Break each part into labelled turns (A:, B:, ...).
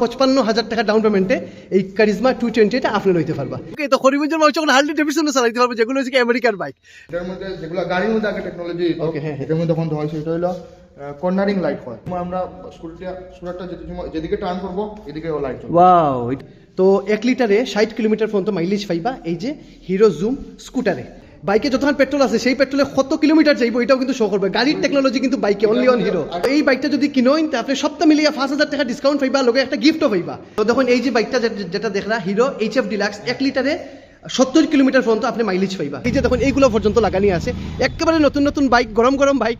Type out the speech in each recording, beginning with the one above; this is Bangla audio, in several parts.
A: পঁচপান্ন হাজার টাকা ডাউন পেমেন্টে এই কারিজমা টু টোয়েন্টিটা আপনি লইতে পারবা। ওকে তো হরিমঞ্জুর মানুষ যখন হার্লি ডেভিশন চালাইতে পারব যেগুলো হচ্ছে আমেরিকার বাইক
B: এটার মধ্যে যেগুলো গাড়ির মধ্যে আগে টেকনোলজি
A: Okay, হ্যাঁ, হ্যাঁ।
B: এটার মধ্যে এখন হয় সেটা হলো কর্নারিং লাইট হয়। আমরা স্কুটারটা যেদিকে টার্ন করব এদিকে লাইট
A: ওয়াও তো এক লিটারে ষাট কিলোমিটার পর্যন্ত মাইলেজ পাইবা এই যে হিরো জুম স্কুটারে বাইকে যতক্ষণ পেট্রোল আছে, সেই পেট্রোলে কত কিলোমিটার যাইবো এটাও কিন্তু শো করবে। গাড়ির টেকনোলজি কিন্তু বাইকে অনলি অন হিরো এই বাইকটা যদি কিনোইন আপনি সপ্তাহ মিলিয়ে পাঁচ হাজার টাকা ডিসকাউন্ট পাইবা, লোকে একটা গিফটও পাইবা। তো দেখুন, এই যে বাইকটা যেটা দেখলা হিরো এইচ এফ ডিলাক্স এক লিটারে সত্তর কিলোমিটার পর্যন্ত আপনি মাইলেজ পাইবা। এই যে দেখুন, এইগুলো পর্যন্ত লাগানি আছে। একেবারে নতুন নতুন বাইক, গরম গরম বাইক।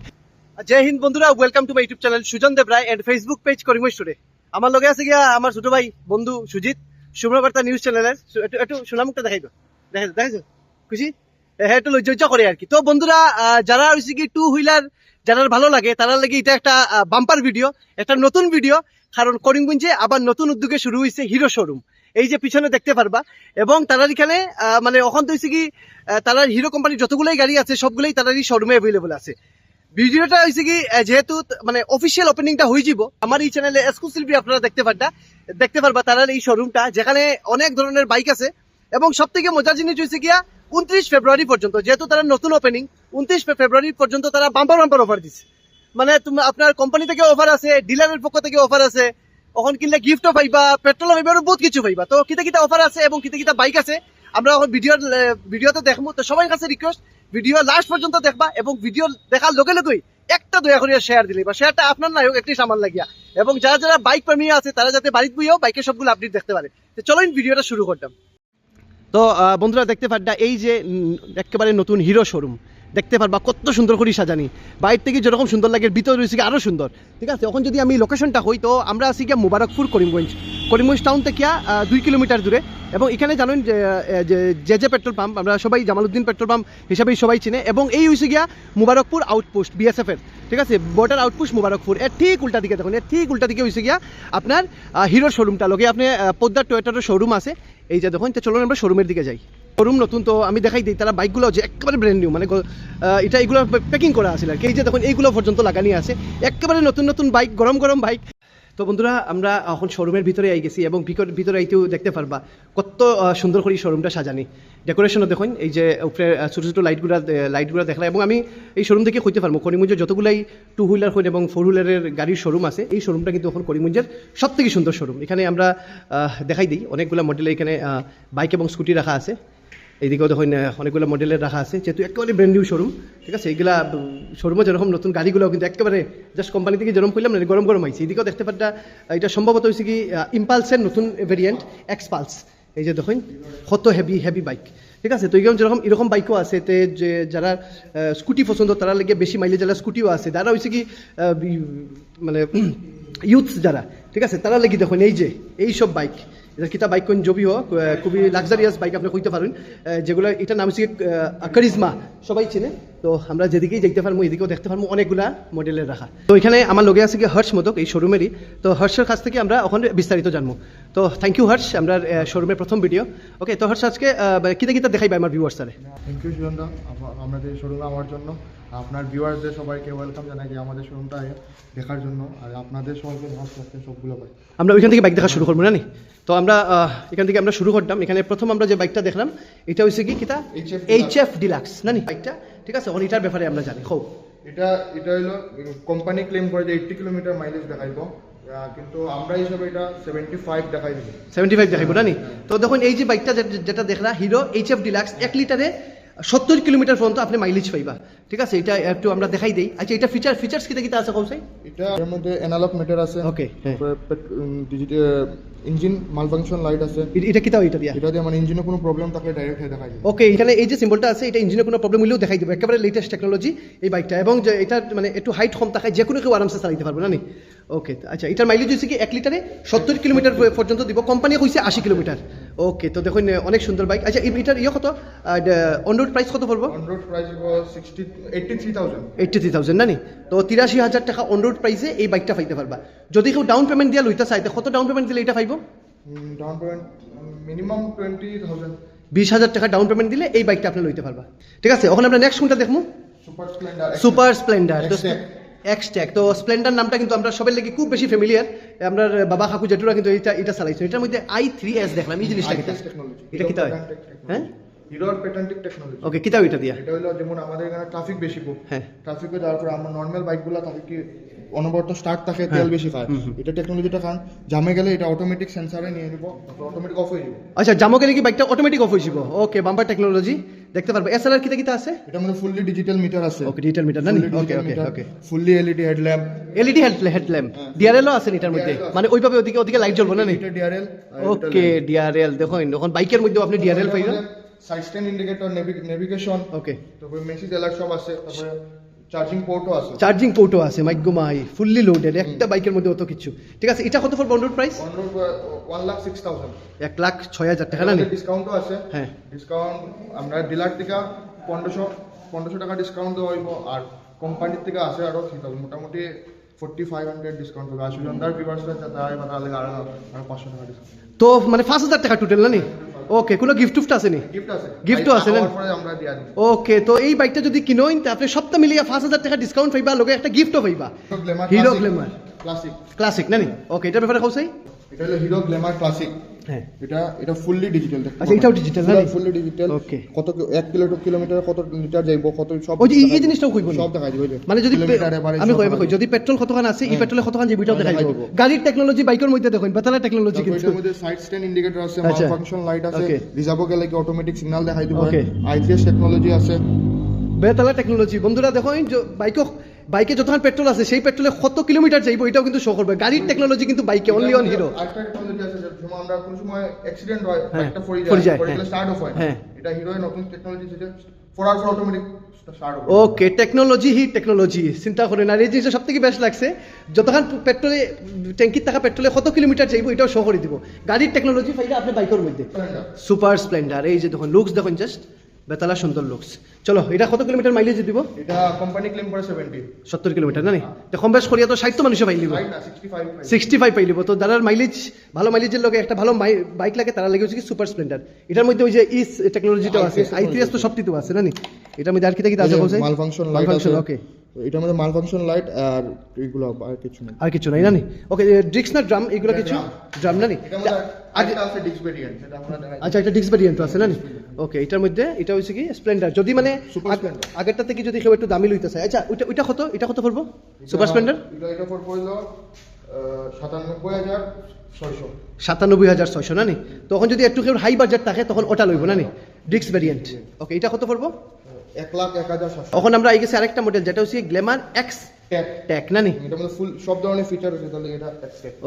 A: জয় হিন্দ বন্ধুরা welcome to my YouTube channel Sujan Dev Roy and Facebook page করিমই স্টোরে আমার লগে আছে গিয়া আমার ছোট ভাই বন্ধু সুজিত, শুভ্রবার্তা নিউজ চ্যানেলের একটু একটু সোনামুখটা দেখাইব। দেখাইছো? খুশি? একটু লজ্জা করে আর কি তো বন্ধুরা যারা হয়েছে কি টু হুইলার যারা ভালো লাগে, তারা লাগে এটা একটা বাম্পার ভিডিও একটা নতুন ভিডিও কারণ করিমগঞ্জে আবার নতুন উদ্যোগে শুরু হয়েছে হিরো শোরুম এই যে পিছনে দেখতে পারবা, এবং তারার এখানে মানে ওখান তো কি তারার হিরো কোম্পানির যতগুলোই গাড়ি আছে, সবগুলোই তারারই শোরুমে অ্যাভেলেবল আছে। ভিডিওটা হয়েছে কি যেহেতু মানে অফিসিয়াল ওপেনিংটা হয়ে যাব আমার এই চ্যানেলে এক্সক্লুসিভলি আপনারা দেখতে পারবা দেখতে পারবা তারার এই শোরুমটা যেখানে অনেক ধরনের বাইক আছে, এবং সব থেকে মজার জিনিস হয়েছে গিয়া উনত্রিশ ফেব্রুয়ারি পর্যন্ত, যেহেতু তারা নতুন ওপেনিং উনত্রিশ ফেব্রুয়ারি পর্যন্ত তারা বাম্পার বাম্পার অফার দিচ্ছে মানে তুমি, আপনার কোম্পানি থেকে অফার আছে ডিলারের পক্ষ থেকে অফার আছে, ওখান কিনলে গিফটও পাইবা পেট্রোল পাইবা, আরও বহুত কিছু পাইবা। তো কিতা কিতা অফার আছে এবং কিতা কিতা বাইক আছে, আমরা এখন ভিডিও ভিডিওতে দেখব তো সবাই কাছে রিকোয়েস্ট ভিডিও লাস্ট পর্যন্ত দেখবা এবং ভিডিও দেখার লগে লগেই একটা দয়া করে শেয়ার দিলে। বা শেয়ারটা আপনার নাই হোক, একটি সামান লাগিয়া। এবং যারা যারা বাইক প্রেমী আছে, তারা যাতে বাড়িতে বইয়েও বাইকের সবগুলো আপডেট দেখতে পারে। তো চলো ভিডিওটা শুরু করতাম। তো বন্ধুরা দেখতে পারবা এই যে একেবারে নতুন হিরো শোরুম দেখতে পারবা কত সুন্দর করে সাজানি। বাইরে থেকে যেরকম সুন্দর লাগে ভিতর রয়েছে কি আরও সুন্দর। ঠিক আছে এখন যদি আমি লোকেশনটা হই তো আমরা আছি গিয়া মুবারকপুর করিমগঞ্জ। করিমগঞ্জ টাউন থেকে দুই কিলোমিটার দূরে। এবং এখানে জানেন যে যে পেট্রোল পাম্প আমরা সবাই জামালউদ্দিন পেট্রোল পাম্প হিসাবেই সবাই চিনে। এবং এই হয়েছে গিয়া মুবারকপুর আউটপোস্ট বিএসএফ এর। ঠিক আছে বর্ডার আউটপোস্ট মুবারকপুর। এর ঠিক উল্টা দিকে দেখুন এর ঠিক উল্টা দিকে হয়েছে গিয়া আপনার হিরো শোরুমটা লগে আপনি আহ, পোদ্দার টয়েটারের শোরুম আছে। এই যে দেখুন, তো চলুন আমরা শোরুমের দিকে যাই। শোরুম নতুন, তো আমি দেখাই দিই, তারা বাইকগুলো যে একেবারে ব্র্যান্ড নিউ মানে এটা এগুলো প্যাকিং করা আছে আর কি। এই যে দেখুন, এইগুলো পর্যন্ত লাগানি আছে। একেবারে নতুন নতুন বাইক গরম গরম বাইক তো বন্ধুরা, আমরা এখন শোরুমের ভিতরে আই গেছি এবং ভিতর- ভিতরে আইতেও দেখতে পারবা কত সুন্দর করে শোরুমটা সাজানি। ডেকোরেশনও দেখুন, এই যে উপরে ছোটো ছোটো লাইটগুলো লাইটগুলো দেখলাম এবং আমি এই শোরুম থেকে কইতে পারব, করিমগঞ্জের যতগুলাই টু হুইলার হইন এবং ফোর হুইলারের গাড়ির শোরুম আছে, এই শোরুমটা কিন্তু এখন করিমগঞ্জের সব থেকে সুন্দর শোরুম এখানে আমরা দেখাই দিই, অনেকগুলো মডেলে এখানে বাইক এবং স্কুটি রাখা আছে। এইদিকেও দেখুন অনেকগুলো মডেলের রাখা আছে, যেহেতু একেবারে ব্র্যান্ড নিউ শোরুম ঠিক আছে? এগুলা শোরুমে যেরকম নতুন গাড়িগুলো কিন্তু একেবারে জাস্ট কোম্পানি থেকে যেরকম করলাম না গরম গরম হয়েছে এদিকেও দেখতে পারটা এটা সম্ভবত হয়েছে কি ইম্পালসের নতুন ভেরিয়েন্ট এক্সপালস এই যে দেখুন, কত হেভি হেভি বাইক ঠিক আছে? তো এরকম যেরকম, এরকম বাইকও আছে, তে যে যারা স্কুটি পছন্দ, তারা লেগে বেশি মাইলেজ যারা স্কুটিও আছে, তারা হয়েছে কি মানে ইউথস যারা, ঠিক আছে? তারা লেগে দেখুন, এই যে, এই সব বাইক কিতা বাইক কোন জবি হোক খুবই লাক্সারিয়াস বাইক আপনি কইতে পারেন। যেগুলো এটার নাম হচ্ছে কারিজমা সবাই চিনে। তো আমরা যেদিকেই দেখতে পারব, এদিকেও দেখতে পারব অনেকগুলা মডেলের রাখা। তো এখানে আমার লগে আছে কি হর্ষ মোদক, এই শোরুমেরই তো হর্ষের কাছ থেকে আমরা ওখানে বিস্তারিত জানব। তো থ্যাংক ইউ হর্ষ। আমরা শোরুমের প্রথম ভিডিও ওকে তো হর্ষ, আজকে মানে কিতা কিতা দেখাইবা আমার ভিউয়ার স্যারে
B: থ্যাংক ইউ আমাদের শোরুমে আমার জন্য। আপনার ভিউয়ারদের সবাইকে ওয়েলকাম জানাই যে আমাদের শোরুমটা দেখার জন্য। আর আপনাদের সবাইকে লাগছে সবগুলো পাই
A: আমরা ওইখান থেকে বাইক দেখা শুরু করব না নি? তো আমরা এখান থেকে আমরা শুরু করতাম। এখানে প্রথম আমরা যে বাইকটা দেখলাম এটা হচ্ছে কি কিতা? এইচ এফ ডিলাক্স না নি বাইকটা ঠিক আছে? এখন এটার ব্যাপারে আমরা জানি। খুব
B: এটা এটা হলো কোম্পানি ক্লেম করে যে এইট্টি কিলোমিটার মাইলেজ দেখাইব। কিন্তু আমরা হিসাবে এটা সেভেন্টি ফাইভ দেখাই দিব।
A: সেভেন্টি ফাইভ দেখাইবো না নি তো দেখুন এই যে বাইকটা যেটা দেখলা হিরো এইচ এফ ডিলাক্স এক লিটারে সত্তর কিলোমিটার পর্যন্ত আপনি মাইলেজ পাইবা। ঠিক আছে? এটা একটু আমরা দেখাই দিই। আচ্ছা এটা ফিচার ফিচার্স কি কিতা আছে কৌসাই
B: এটা এর মধ্যে অ্যানালগ মিটার আছে।
A: ওকে হ্যাঁ।
B: ডিজিটাল ইঞ্জিন মালফাংশন লাইট আছে।
A: এটা কিতা এটা দিয়া?
B: এটা দিয়ে মানে ইঞ্জিনে কোনো প্রবলেম থাকলে ডাইরেক্ট দেখাই যাবে
A: ওকে এখানে এই যে সিম্বলটা আছে এটা ইঞ্জিনের কোনো প্রবলেম হলেও দেখাই দেবো। একেবারে লেটেস্ট টেকনোলজি এই বাইকটা এবং যে এটা মানে একটু হাইট কম থাকায় যে কোনো কেউ আরামসে চালাইতে পারবে না নি? ওকে আচ্ছা এটার মাইলেজ হচ্ছে কি এক লিটারে? সত্তর কিলোমিটার পর্যন্ত দিব। কোম্পানি কইছে আশি কিলোমিটার। ওকে তো দেখুন অনেক সুন্দর বাইক আচ্ছা এই- এটার ইয়ে কত? অন রোড প্রাইস কত পড়ব?
B: On road price sixty eighty three thousand
A: eighty three thousand না নি? তো তিরাশি হাজার টাকা অন রোড প্রাইসে এই বাইকটা পাইতে পারবা। যদি কেউ ডাউন পেমেন্ট দিয়া লইতে চাই কত ডাউন পেমেন্ট দিলে এটা পাইবো?
B: Down payment minimum twenty thousand
A: বিশ হাজার টাকা ডাউন পেমেন্ট দিলে এই বাইকটা আপনি লইতে পারবা। ঠিক আছে ওখানে আমরা নেক্সট কোনটা দেখব?
B: Super Splendor
A: super Splendor
B: XF
A: X tag তো স্প্লেন্ডার নামটা কিন্তু আমরা সবার লেগে খুব বেশি ফ্যামিলিয়ার আমরা বাবা কাকু জেঠুরা কিন্তু এটা এটা চালাইছে। এটার মধ্যে আই থ্রি এস দেখলাম এই জিনিসটা কিতা?
B: টেকনোলজি
A: এটা কিতা হয়? হ্যাঁ?
B: হিরোর পেটেন্টিক টেকনোলজি
A: ওকে কিতা ওইটা দিয়া?
B: এটা হলো যেমন আমাদের এখানে ট্রাফিক বেশি খুব।
A: হ্যাঁ।
B: ট্রাফিকে যাওয়ার পর আমার নর্মাল বাইকগুলো কি অনবরত স্টার্ট থাকে তেল
A: হ্যাঁ।
B: বেশি খায়। এটা টেকনোলজিটা খান। জামে গেলে এটা অটোমেটিক সেন্সারে নিয়ে নিব অটোমেটিক অফ হয়ে যাবে।
A: আচ্ছা জামো গেলে কি বাইকটা অটোমেটিক অফ হয়ে যাব? ওকে বাম্পার টেকনোলজি দেখতে পারবে। এস আর কিতা কিতা আছে?
B: এটা মানে ফুললি ডিজিটাল মিটার আছে।
A: ওকে ডিজিটাল মিটার না okay okay okay
B: fully LED headlamp
A: LED head headlamp ও আছে এটার মধ্যে। মানে ওইভাবে ওদিকে ওদিকে লাইট জ্বলবে না নি?
B: এটা ডিআরএল
A: ওকে ডিআরএল দেখুন এখন বাইকের মধ্যে আপনি ডিআরএল পাইবেন।
B: Side stand indicator navigation
A: okay
B: তারপরে মেসেজ অ্যালার্ট সব আছে। তারপরে চার্জিং পোর্টও আছে
A: চার্জিং পোর্টও আছে মাইগ্য মাই ফুললি লোডেড একটা বাইকের মধ্যে অত কিছু ঠিক আছে এটা কত ফর বন্ডুর price
B: one lakh six thousand
A: এক লাখ ছয় হাজার টাকা না
B: ডিসকাউন্টও আছে
A: হ্যাঁ
B: ডিসকাউন্ট আমরা ডিলার থেকে পনেরোশো পনেরোশো টাকা ডিসকাউন্ট দেওয়া হইব আর কোম্পানির থেকে আছে আরও ঠিক আছে মোটামুটি ফোর্টি ফাইভ হান্ড্রেড ডিসকাউন্ট হবে আর সুজনদার ভিভার্সরা তারা এবার তাহলে আরও পাঁচশো টাকা ডিসকাউন্ট
A: তো মানে পাঁচ হাজার টাকা টোটাল না নি ওকে কোনো গিফট টুফট আছে নি
B: গিফট আছে
A: না?
B: আমরা দিয়া দিই
A: ওকে তো এই বাইকটা যদি কিনোইন আপনি সপ্তাহ মিলিয়ে পাঁচ হাজার টাকা ডিসকাউন্ট পাইবা লগে একটা গিফটও পাইবা। হিরো গ্ল্যামার
B: ক্লাসিক
A: ক্লাসিক না নি ওকে এটার ব্যাপারে কৌসাই
B: এটা হলো হিরো গ্ল্যামার ক্লাসিক
A: হ্যাঁ
B: এটা এটা ফুললি ডিজিটাল
A: আচ্ছা, এটাও digital না?
B: Fully digital
A: Okay.
B: কত কি- এক কিলো কিলোমিটার কত লিটার যাইব কত সব
A: ওই এই- জিনিসটাও কইব?
B: সব দেখাই দিব
A: মানে যদি আমি
B: সব
A: কই। যদি পেট্রোল কতখান আছে এই। পেট্রোলে কতখান যে বিটাও
B: হ্যাঁ,
A: দেখাই দিব। গাড়ির টেকনোলজি বাইকের মধ্যে দেখুন বেতালা টেকনোলজি কিন্তু
B: এটার মধ্যে সাইড স্ট্যান্ড ইন্ডিকেটর আছে মাল। ফাংশন লাইট আছে. রিজার্ভও গেলে কি অটোমেটিক সিগন্যাল দেখাই দিব. আইসিএস টেকনোলজি আছে
A: বেতালা টেকনোলজি বন্ধুরা দেখো বাইক বাইকে যতক্ষণ পেট্রোল আছে সেই পেট্রোলে কত কিলোমিটার যাইব এটাও কিন্তু শো করবে গাড়ির টেকনোলজি কিন্তু বাইকে অনলি অন হিরো
B: সময় আমরা কোন সময় অ্যাক্সিডেন্ট হয়
A: হ্যাঁ,
B: একটা পড়ে
A: পড়ে যায়,
B: পড়ে
A: হ্যাঁ।
B: গেলে স্টার্ট অফ হয়।
A: হ্যাঁ।
B: এটা নতুন টেকনোলজি যেটা four hour automatic
A: okay technology হি টেকনোলজি চিন্তা করেন আর এই জিনিসটা সব থেকে বেস্ট লাগছে যতক্ষণ পেট্রোলে ট্যাঙ্কির থাকা পেট্রোলে কত কিলোমিটার যাইব এটাও শো করে দিব। গাড়ির টেকনোলজি ফাইলে আপনি বাইকের মধ্যে। সুপার স্প্লেন্ডার এই যে দেখুন লুকস দেখুন জাস্ট বেতালা সুন্দর লুকস চলো এটা কত কিলোমিটার মাইলেজ দিব?
B: এটা কোম্পানি ক্লেম করে 70
A: সত্তর কিলোমিটার না নি? তো কম বেশ করিয়া তো তো মানুষে পাইলিব
B: রাইট 65
A: সিক্সটি ফাইভ পাই। পাইলিব তো দাদার মাইলেজ ভালো মাইলেজের লগে একটা ভালো বাইক লাগে তারা লাগে হচ্ছে কি সুপার স্প্লেন্ডার এটার মধ্যে ওই যে ইস টেকনোলজিটাও আছে আইটিএস তো সব তো আছে না নি? মধ্যে আর আছে বলছে?
B: মাল ফাংশন লাইট. এটার মধ্যে মাল ফাংশন লাইট আর এগুলো আর কিছু নেই।
A: আর কিছু নাই না নি ওকে ড্রিক্স না ড্রাম এগুলো কিছু? ড্রাম না নি
B: ভেরিয়েন্ট
A: আচ্ছা একটা ডিক্স ভ্যারিয়েন্ট আছে না নি ওকে এটার মধ্যে এটা হচ্ছে কি? স্প্লেন্ডার যদি মানে। আগেরটা থেকে যদি কেউ একটু দামি লইতে চায় আচ্ছা ওইটা ওইটা কত? এটা কত পড়ব? সুপার স্প্লেন্ডার
B: এটা এটা পড়ল সাতানব্বই হাজার ছয়শো।
A: সাতানব্বই হাজার ছয়শো না নি তখন যদি একটু কেউ হাই বাজেট থাকে তখন ওটা লইব না নি ডিক্স ভ্যারিয়েন্ট ওকে এটা কত পড়ব?
B: এক লাখ এক হাজার
A: তখন আমরা এই গেছি আরেকটা মডেল যেটা হচ্ছে গ্ল্যামার এক্স ট্যাক না নি?
B: এটার মধ্যে ফুল সব ধরনের ফিচার আছে তাহলে এটা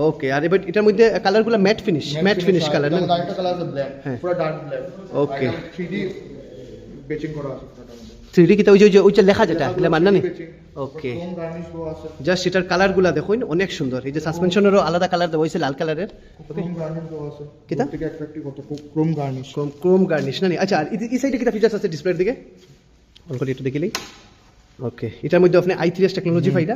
A: ওকে আর এবার এটার মধ্যে কালারগুলো matte finish matte finish colour না
B: আরেকটা কালার আছে ব্ল্যাক। পুরো ডার্ক ব্ল্যাক
A: Okay.
B: 3D বেচিং করা আছে এটার
A: কিতা ওই যে ওই লেখা যেটা গ্ল্যামার না নি? ওকে জাস্ট এটার কালারগুলো দেখুন অনেক সুন্দর। এই যে সাসপেনশনেরও আলাদা কালার দেওয়া হয়েছে লাল কালারের
B: ক্রোম গার্নিশ ক্রোম
A: ক্রোম না নি? আচ্ছা এই সাইডে কিটা ফিচার্স আছে ডিসপ্লের দিকে? অন করে একটু দেখিলেই ওকে এটার মধ্যে আপনি আই থ্রি এস টেকনোলজি পাইটা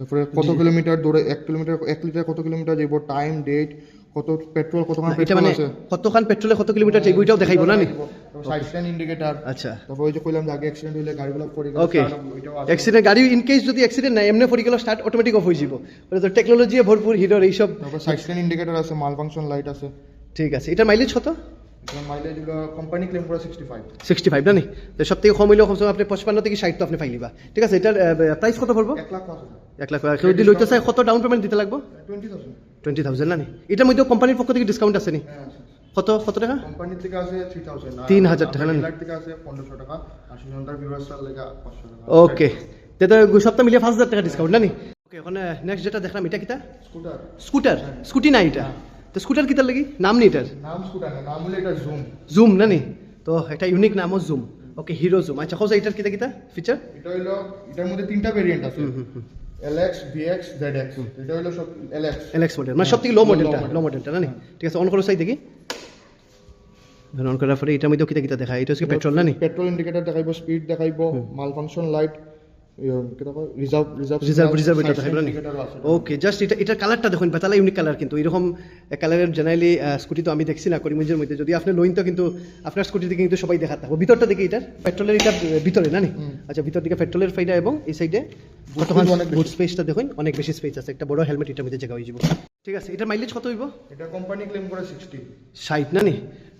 B: তারপরে কত কিলোমিটার দূরে এক কিলোমিটার এক লিটার কত কিলোমিটার যাইব টাইম ডেট কত পেট্রোল কত
A: এটা
B: পেট্রোল
A: মানে
B: আছে?
A: কতখান পেট্রোলে কত কিলোমিটার যাইব এটাও দেখাইবো না নি
B: সাইড স্ট্যান্ড ইন্ডিকেটর
A: আচ্ছা।
B: তারপর ওই যে কইলাম আগে অ্যাক্সিডেন্ট হইলে গাড়িগুলো পড়ে গেলে
A: ওকে। অ্যাক্সিডেন্ট গাড়ি ইন কেস যদি অ্যাক্সিডেন্ট নাই এমনি পড়ে গেল স্টার্ট অটোমেটিক অফ হয়ে যাব বলে তো টেকনোলজি ভরপুর হিরোর এইসব
B: তারপর সাইড স্ট্যান্ড ইন্ডিকেটর আছে মাল ফাংশন লাইট আছে।
A: ঠিক আছে এটা মাইলেজ কত?
B: মাইলেজ কোম্পানি ক্লেম করে 65
A: সিক্সটি ফাইভ না নি? তো সব থেকে কম হইলেও কমসে কম আপনি পঁচপান্ন থেকে ষাট তো আপনি পাইলিবা ঠিক আছে এটার প্রাইস কত পড়ব
B: 1 লাখ
A: এক লাখ কেউ যদি লইতে চায় কত ডাউন পেমেন্ট দিতে লাগবো?
B: 20000
A: টোয়েন্টি থাউজেন্ড না নি? এটার মধ্যে কোম্পানির পক্ষ থেকে ডিসকাউন্ট আছে নি?
B: হ্যাঁ
A: কত কত টাকা?
B: কোম্পানি থেকে আছে 3000
A: তিন হাজার টাকা না?
B: থেকে আছে 1500 টাকা। আর সুজনদার ভিউয়ার্সের লাগা 500 টাকা।
A: ওকে তো সপ্তাহ মিলিয়ে পাঁচ হাজার টাকা ডিসকাউন্ট না নি? ওকে ওখানে নেক্সট যেটা দেখলাম এটা কিতা
B: স্কুটার
A: স্কুটার স্কুটি না এটা? তো স্কুটার কিতার লাগি? নাম নি এটার
B: নাম স্কুটার না নাম হলো এটা জুম
A: জুম না নি? তো একটা ইউনিক নামও জুম ওকে হিরো জুম আচ্ছা হোসা এটার কিতা কিতা ফিচার
B: এটা হলো এটার মধ্যে তিনটা ভেরিয়েন্ট আছে। এলএক্স ভিএক্স জেডএক্স এটা হলো সব এলএক্স
A: এলএক্স মডেল মানে সব থেকে লো মডেলটা. লো মডেলটা না নি? ঠিক আছে অন করো সাই দেখি। অন করার পরে এটার মধ্যেও কিতা কিতা দেখা এটা হচ্ছে পেট্রোল না নি?
B: পেট্রোল ইন্ডিকেটর দেখাইবো স্পিড দেখাইবো মাল ফাংশন লাইট
A: এটা ওকে জাস্ট এটা এটার কালারটা দেখুন বেতালা ইউনিক কালার কিন্তু। এরকম কালারের জেনারেলি স্কুটি তো আমি দেখছি না করিমগঞ্জের মধ্যে। যদি আপনি লোইন তো কিন্তু আপনার স্কুটি দিকে কিন্তু সবাই দেখাতে হবে। ভিতরটা দিকে এটার পেট্রোলের এটা ভিতরে না আচ্ছা ভিতর দিকে পেট্রোলের ফাইডা এবং এই সাইডে বর্তমান বুট স্পেসটা দেখুন অনেক বেশি স্পেস আছে। একটা বড় হেলমেট এটার মধ্যে জায়গা হয়ে যাব। ঠিক আছে এটার মাইলেজ কত হইব?
B: এটা কোম্পানি ক্লেম করে সিক্সটি
A: ষাট না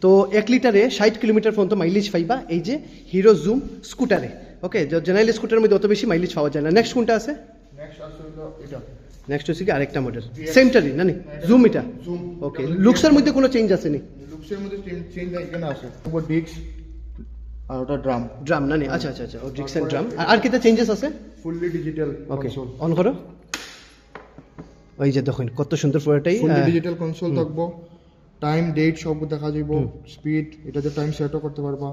A: তো এক লিটারে ষাট কিলোমিটার পর্যন্ত মাইলেজ পাইবা। এই যে হিরো জুম স্কুটারে ওকে জেনারেল স্কুটারের মধ্যে অত বেশি মাইলেজ পাওয়া যায় না। নেক্সট কোনটা আছে?
B: নেক্সট
A: হচ্ছে কি আরেকটা মডেল সেন্টারি না নি? জুম এটা। ওকে লুকসের মধ্যে কোনো চেঞ্জ আছে নি?
B: লুকসের মধ্যে চেঞ্জ এখানে আছে। উপর ডিস্ক আর ওটা ড্রাম
A: ড্রাম না নি? আচ্ছা আচ্ছা আচ্ছা ও ডিক্স এন্ড ড্রাম আর কিটা চেঞ্জেস আছে?
B: ফুললি ডিজিটাল
A: ওকে অন করো। ওই যে দেখুন কত সুন্দর পুরোটাই
B: ফুললি ডিজিটাল কনসোল থাকব। টাইম ডেট সব দেখা যাইব। স্পিড এটাতে টাইম সেটও করতে পারবা।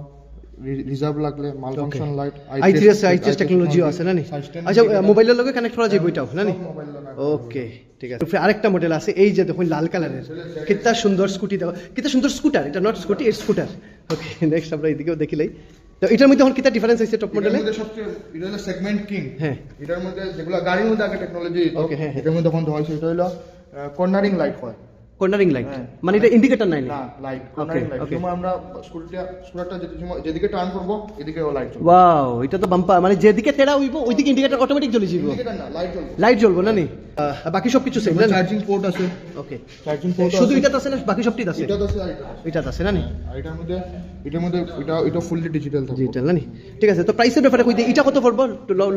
B: রিজার্ভ লাগলে malfunction light
A: I three S I three S আছে না নি? আচ্ছা মোবাইলের লগে কানেক্ট করা যাবে ওইটাও না নি? ওকে ঠিক আছে। আরেকটা মডেল আছে এই যে দেখুন লাল কালারের। কিতা সুন্দর স্কুটি দেখো। কিতা সুন্দর স্কুটার এটা not scooty it's scooter okay next আমরা এদিকেও দেখিলাই তো এটার মধ্যে এখন কিতা ডিফারেন্স আছে টপ মডেলে
B: এটা হলো সেগমেন্ট কিং
A: হ্যাঁ।
B: এটার মধ্যে যেগুলো গাড়ির মধ্যে আগে টেকনোলজি
A: Okay, হ্যাঁ, হ্যাঁ।
B: এটার মধ্যে এখন হয়েছে এটা হলো কর্নারিং লাইট হয়।
A: কর্নারিং লাইট
B: হ্যাঁ।
A: মানে এটা ইন্ডিকেটর নাই
B: না লাইট কর্নারিং লাইট. যেমন আমরা স্কুটারটা স্কুটারটা যেদিকে টার্ন করব এদিকে ও লাইট জ্বলবে
A: ওয়াও এটা তো বাম্পা মানে যেদিকে তেড়া হইব ওইদিকে ইন্ডিকেটর অটোমেটিক জ্বলে যাবে।
B: ইন্ডিকেটর না লাইট জ্বলবে
A: লাইট জ্বলবো না নি? বাকি সব কিছু সেম না
B: চার্জিং পোর্ট আছে।
A: ওকে
B: চার্জিং পোর্ট
A: শুধু এটাতে আছে না বাকি সবটি আছে?
B: এটা আছে এটা আছে।
A: না নি?
B: এটার মধ্যে এটার মধ্যে এটা এটা ফুললি ডিজিটাল থাকবে।
A: ডিজিটাল না নি? ঠিক আছে তো প্রাইসের ব্যাপারে কই দিই এটা কত পড়ব?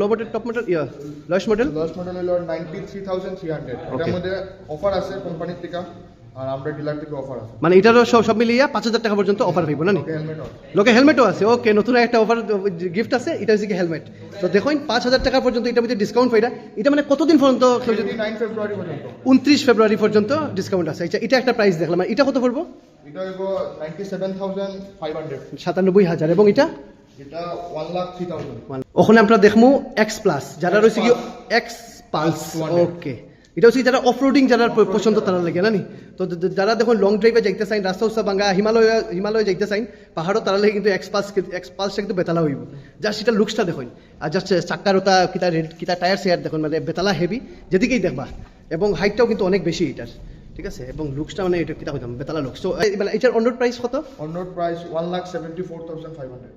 A: লো মডেল টপ মডেল ইয়া লয়েস্ট মডেল
B: লাস্ট মডেল হলো ninety three thousand three hundred এটার মধ্যে অফার আছে কোম্পানির থেকে। আর আমরা ডিলার থেকে অফার আছে।
A: মানে এটারও সব সব মিলিয়ে পাঁচ হাজার টাকা পর্যন্ত অফার পাইব না লোকে হেলমেটও আছে। ওকে নতুন একটা অফার গিফট আছে এটা হচ্ছে হেলমেট তো দেখুন পাঁচ হাজার টাকা পর্যন্ত এটার মধ্যে ডিসকাউন্ট পাইরা এটা মানে কতদিন পর্যন্ত উনত্রিশ ফেব্রুয়ারি পর্যন্ত ডিসকাউন্ট আছে। আচ্ছা এটা একটা প্রাইস দেখলাম। এটা কত পড়ব? সাতানব্বই হাজার। এবং এটা?
B: এটা
A: ওখানে আমরা দেখব এক্স প্লাস যারা রয়েছে কি এক্স পালস ওকে এটা হচ্ছে যারা অফরোডিং যারা পছন্দ তারা লাগে না নি? তো যারা দেখুন লং ড্রাইভে যাইতে চাইন রাস্তা উস্তা ভাঙ্গা হিমালয় হিমালয় যাইতে চাইন পাহাড়ও তারা লাগে কিন্তু এক্স পালস এক্স পালসটা কিন্তু বেতালা হইব। জাস্ট এটা লুকসটা দেখুন। আর জাস্ট চাক্কার ওটা কিতা কিতা টায়ার সেয়ার দেখুন মানে বেতালা হেভি যেদিকেই দেখবা। এবং হাইটটাও কিন্তু অনেক বেশি এটার। ঠিক আছে? এবং লুকসটা মানে এটা কিতা হইতাম বেতালা লুকস তো এবার এটার অন্য প্রাইস কত?
B: On road price one lakh seventy four thousand five hundred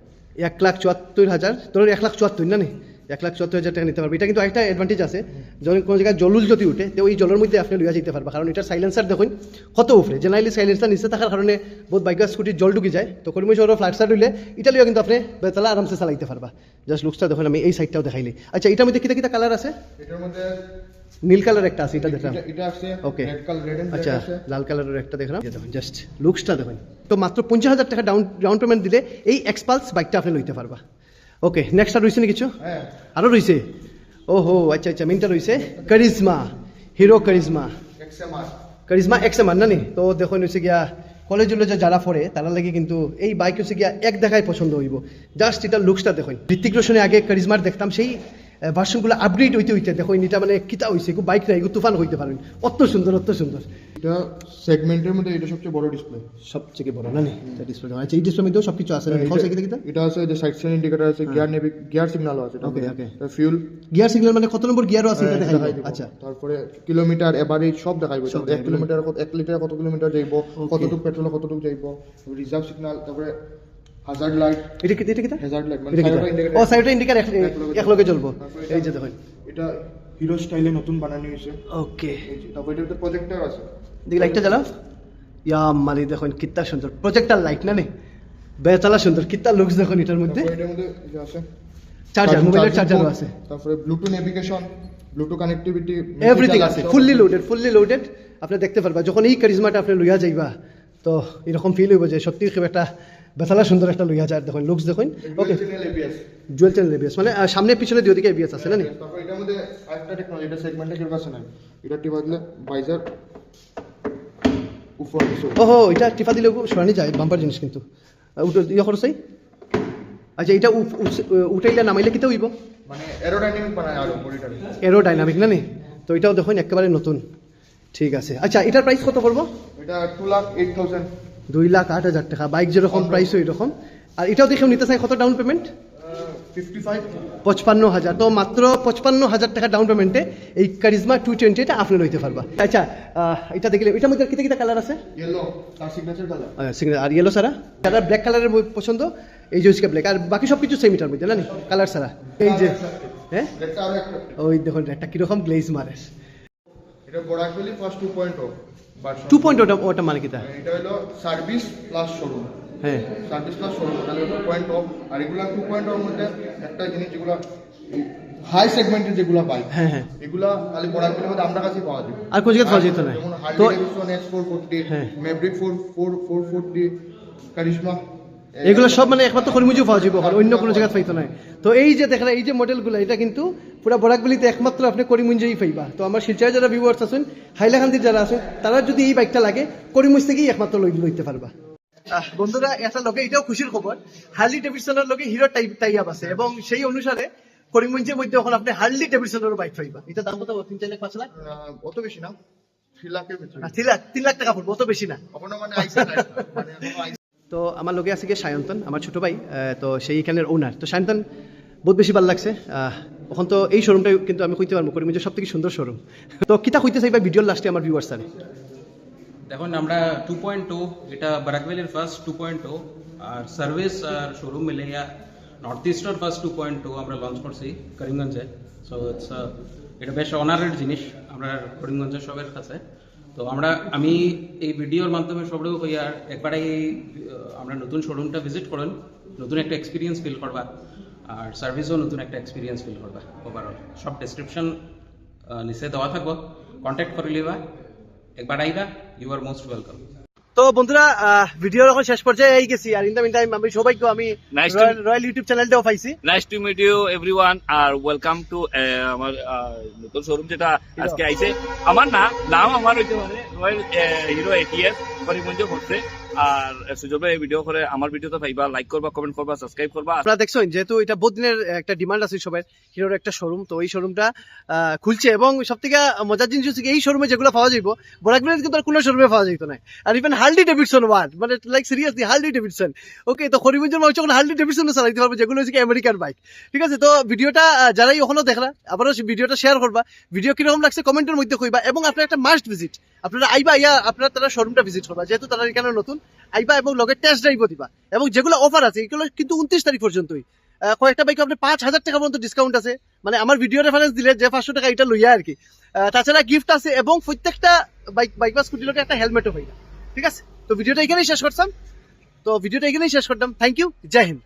A: এক লাখ চুয়াত্তর হাজার ধরুন এক লাখ চুয়াত্তর না নি? এক লাখ চুয়াত্তর হাজার টাকা নিতে পারবে। এটা কিন্তু একটা অ্যাডভান্টেজ আছে। যখন কোনো জায়গায় জলুল যদি উঠে তো ওই জলের মধ্যে আপনি লইয়া যেতে পারবা। কারণ এটার সাইলেন্সার দেখুন কত উপরে জেনারেলি সাইলেন্সার নিচে থাকার কারণে বহুত বাইক স্কুটির জল ঢুকে যায়। তো কর্মী শহর ফ্লাইট সাইড হইলে এটা লইয়া কিন্তু আপনি বেতলা আরামসে চালাইতে পারবা। জাস্ট লুকসটা দেখুন আমি এই সাইডটাও দেখাইলি। আচ্ছা এটার মধ্যে কিতা কিতা কালার আছে?
B: এটার মধ্যে
A: নীল কালার একটা আছে এটা দেখলাম।
B: এটা- এটা আছে
A: Okay.
B: Red colour red and
A: আচ্ছা লাল কালারের একটা দেখলাম। দেখুন জাস্ট লুকসটা দেখুন। তো মাত্র পঞ্চাশ হাজার টাকা ডাউন ডাউন পেমেন্ট দিলে এই এক্সপালস বাইকটা আপনি লইতে পারবা। ওকে নেক্সট আর রয়েছে না কিছু?
B: আরও
A: আরও রয়েছে ও হো আচ্ছা আচ্ছা মেইনটা রয়েছে Karizma Hero Karizma Karizma Karizma সেমান না নি তো দেখুন হচ্ছে গিয়া কলেজ যে যারা পড়ে তারা লাগে কিন্তু এই বাইক হচ্ছে গিয়া এক দেখায় পছন্দ হইব। জাস্ট এটা লুকসটা দেখুন। ঋতিক রোশনে আগে কারিজমার দেখতাম সেই ভার্সনগুলো আপগ্রেড হইতে হইতে দেখুন এটা মানে কিতা হইছে এগু বাইক নাই তুফান হইতে পারেন। অত সুন্দর অত সুন্দর।
B: এটা সেগমেন্টের মধ্যে এটা সবচেয়ে বড় ডিসপ্লে
A: সবথেকে বড় না ডিসপ্লে আচ্ছা এই ডিসপ্লে মধ্যেও সব কিছু আছে
B: এটা আছে যে সাইড স্ট্যান্ড ইন্ডিকেটর আছে গিয়ার নেভি গিয়ার সিগন্যালও আছে
A: Okay, okay.
B: Fuel
A: gear signal মানে কত নম্বর গিয়ারও আছে এটা দেখাই আচ্ছা।
B: তারপরে কিলোমিটার এভারেজ সব দেখাইব
A: সব
B: এক
A: দেখাইবো।
B: কিলোমিটার কত এক লিটার কত কিলোমিটার যাইব কতটুক পেট্রোল কতটুক যাইব রিজার্ভ সিগন্যাল তারপরে হাজার্ড লাইট
A: এটা কি এটা কিতা
B: হ্যাজার্ড লাইট মানে? ইন্ডিকেটর
A: ও সাইডে ইন্ডিকার এক জ্বলবো। এই যে দেখুন।
B: এটা হিরো স্টাইলে নতুন বানানো হয়েছে।
A: ওকে
B: তারপরে এটাতে প্রজেক্টর আছে।
A: দেখি লাইটটা জ্বালাও। ইয়া মানে দেখুন কিত্তা সুন্দর। প্রজেক্টার লাইট না নে? সুন্দর। কিত্তা লুকস দেখুন এটার মধ্যে।
B: এটার মধ্যে যে আছে।
A: চার্জার মোবাইলের
B: port,
A: আছে।
B: তারপরে Bluetooth navigation Bluetooth connectivity
A: everything আছে। ফুললি লোডেড ফুললি লোডেড আপনি দেখতে পারবা যখন এই কারিজমাটা আপনি লইয়া যাইবা তো এরকম ফিল হইব যে সত্যি খুব একটা বেতালা সুন্দর একটা লইয়া যায় দেখুন লুকস দেখুন। ওকে জুয়েল চ্যানেল এবিএস মানে সামনে পিছনে দুই দিকে এবিএস আছে না নি?
B: তারপরে এটার মধ্যে আরেকটা টেকনোলজি এটা সেগমেন্টে কাছে নাই এটা টিপা দিলে ভাইজার উপর
A: ওহো এটা টিফা দিলে সরানি যায় বাম্পার জিনিস কিন্তু। উঠে ইয়ে খরচাই আচ্ছা এটা উঠাইলে নামাইলে কিতে হইব?
B: মানে এরোডাইনামিক বানায় আর উপর এটা
A: এরো ডাইনামিক না নি? তো এটাও দেখুন একেবারে নতুন। ঠিক আছে। আচ্ছা এটার প্রাইস কত পড়ব?
B: এটা টু লাখ এইট থাউজেন্ড
A: দুই লাখ আট হাজার টাকা। বাইক যেরকম প্রাইস ওই রকম আর এটাও দেখেও নিতে চাই কত ডাউন পেমেন্ট পঁচপান্ন হাজার। তো মাত্র পঁচপান্ন হাজার টাকা ডাউন পেমেন্টে এই কারিজমা টু টোয়েন্টি এটা আপনি লইতে পারবা। আচ্ছা এটা দেখলে এটার মধ্যে কিতা কিতা কালার আছে? আর ইয়েলো সারা কালার ব্ল্যাক কালারের পছন্দ? এই যে ব্ল্যাক আর বাকি সব কিছু সেম এটার মধ্যে না কালার সারা এই যে হ্যাঁ? ওই দেখুন একটা কীরকম গ্লেজ মারে।
B: এটা বড়াকবেলি first two point O.
A: Two point ওটা ওটা মানে কিতা
B: এটা হলো সার্ভিস প্লাস শোরুম
A: হ্যাঁ।
B: সার্ভিস প্লাস শোরুম তাহলে টু পয়েন্ট ও আর এগুলা টু পয়েন্ট ওর মধ্যে একটা জিনিস যেগুলো হাই সেগমেন্টের যেগুলো বাইক
A: হ্যাঁ হ্যাঁ।
B: এগুলা খালি বড়াকবেলির মধ্যে আমরা কাছে পাওয়া যাবে।
A: আর কোন জায়গায় পাওয়া যেত না?
B: যেমন
A: তো
B: Harley Davidson X four forty
A: হ্যাঁ।
B: Maverick four four four forty Karizma
A: এগুলো সব মানে একমাত্র করিমুজু পাওয়া যাবে অন্য কোনো জায়গায় পাইতো না। তো এই যে দেখেন এই যে মডেলগুলো এটা কিন্তু পুরো বরাকগুলিতে একমাত্র আপনি করিমুঞ্জেই পাইবা। তো আমার শিলচরে যারা ভিউয়ার্স আছেন হাইলাকান্দির যারা আছেন তারা যদি এই বাইকটা লাগে করিমুজ থেকেই একমাত্র লইতে পারবা। বন্ধুরা এটা লোকে এটাও খুশির খবর। হার্লি ডেভিডসনের লোকে হিরো টাইপ টাই আপ আছে এবং সেই অনুসারে করিমগঞ্জের মধ্যে এখন আপনি হার্লি ডেভিডসনের বাইক পাইবা। এটা দাম কত? তিন চার লাখ পাঁচ লাখ?
B: অত বেশি না।
A: তিন লাখ টাকা পড়বে অত বেশি
B: মানে মানে
A: তো আমার লগে আছে কি সায়ন্তন আমার ছোট ভাই তো সেই এখানের ওনার তো সায়ন্তন বহুত বেশি ভালো লাগছে। আহ, এখন তো এই শোরুমটা কিন্তু আমি কইতে পারব করিমগঞ্জের সব থেকে সুন্দর শোরুম তো কিতা কইতে চাইবা ভিডিওর লাস্টে আমার ভিউয়ার্স আরে
C: দেখুন, আমরা টু পয়েন্ট টু এটা বারাকভ্যালির ফার্স্ট টু পয়েন্ট টু আর সার্ভিস আর শোরুম মিলে নর্থ ইস্টের ফার্স্ট টু পয়েন্ট টু আমরা লঞ্চ করছি করিমগঞ্জে। সো ইটস এটা বেশ অনারের জিনিস আমরা করিমগঞ্জের সবের কাছে। তো আমরা, আমি এই ভিডিওর মাধ্যমে সবরেও কই, আর একবার আমরা নতুন শোরুমটা ভিজিট করেন, নতুন একটা এক্সপিরিয়েন্স ফিল করবা। আর সার্ভিসও নতুন একটা এক্সপিরিয়েন্স ফিল করবা ওভারঅল সব ডেসক্রিপশন নিচে দেওয়া থাকব। কন্ট্যাক্ট করে লিবা একবার আইবা ইউ আর মোস্ট ওয়েলকাম
A: তো বন্ধুরা আহ, ভিডিওর এখন শেষ পর্যায়ে এই গেছি। আর ইন দ্য মিন টাইম আমি সবাইকে আমি রয়্যাল ইউটিউব চ্যানেলটাও পাইছি।
D: Nice to meet you everyone R welcome to আমার আহ, নতুন শোরুম যেটা আজকে আইছে। আমার না নাম আমার হইতে পারে রয়্যাল হিরো এটিএস করিমগঞ্জ হচ্ছে আর সুযোগ এই ভিডিও করে আমার ভিডিও তো পাইবা লাইক করবা কমেন্ট করবা সাবস্ক্রাইব করবা।
A: আপনারা দেখছেন, যেহেতু এটা বহুত একটা ডিমান্ড আছে সবাই, হিরোর একটা শোরুম তো এই শোরুমটা খুলছে এবং সব থেকে মজার জিনিস হচ্ছে এই শোরুমে যেগুলো পাওয়া যাইব বরাকবিলের কিন্তু কোনো শোরুমে পাওয়া যেত না। আর ইভেন হার্লি ডেভিডসন ওয়ার্ড মানে like seriously Harley Davidson. Okay তো করিমগঞ্জের মানুষ যখন হার্লি ডেভিডসন চালাইতে পারবে, যেগুলো হচ্ছে আমেরিকার বাইক ঠিক আছে, তো ভিডিওটা যারাই ওখানে দেখরা আবারও ভিডিওটা শেয়ার করবা। ভিডিও কীরকম লাগছে কমেন্টের মধ্যে কইবা, এবং আপনার একটা মাস্ট ভিজিট আপনারা আইবা ইয়া আপনারা তারা শোরুমটা ভিজিট করবা, যেহেতু তারা এখানে নতুন আইবা এবং লগে টেস্ট ড্রাইভও দিবা। এবং যেগুলো অফার আছে, এগুলো কিন্তু উনত্রিশ তারিখ পর্যন্তই। কয়েকটা বাইকে আপনি পাঁচ হাজার টাকা পর্যন্ত ডিসকাউন্ট আছে। মানে আমার ভিডিও রেফারেন্স দিলে যে পাঁচশো টাকা এটা লইয়া আর কি। তাছাড়া গিফট আছে এবং প্রত্যেকটা বাইক বাইক বা স্কুটির লোকে একটা হেলমেটও পাই ঠিক আছে? তো ভিডিওটা এখানেই শেষ করতাম। তো ভিডিওটা এখানেই শেষ করতাম। Thank you Joy Hind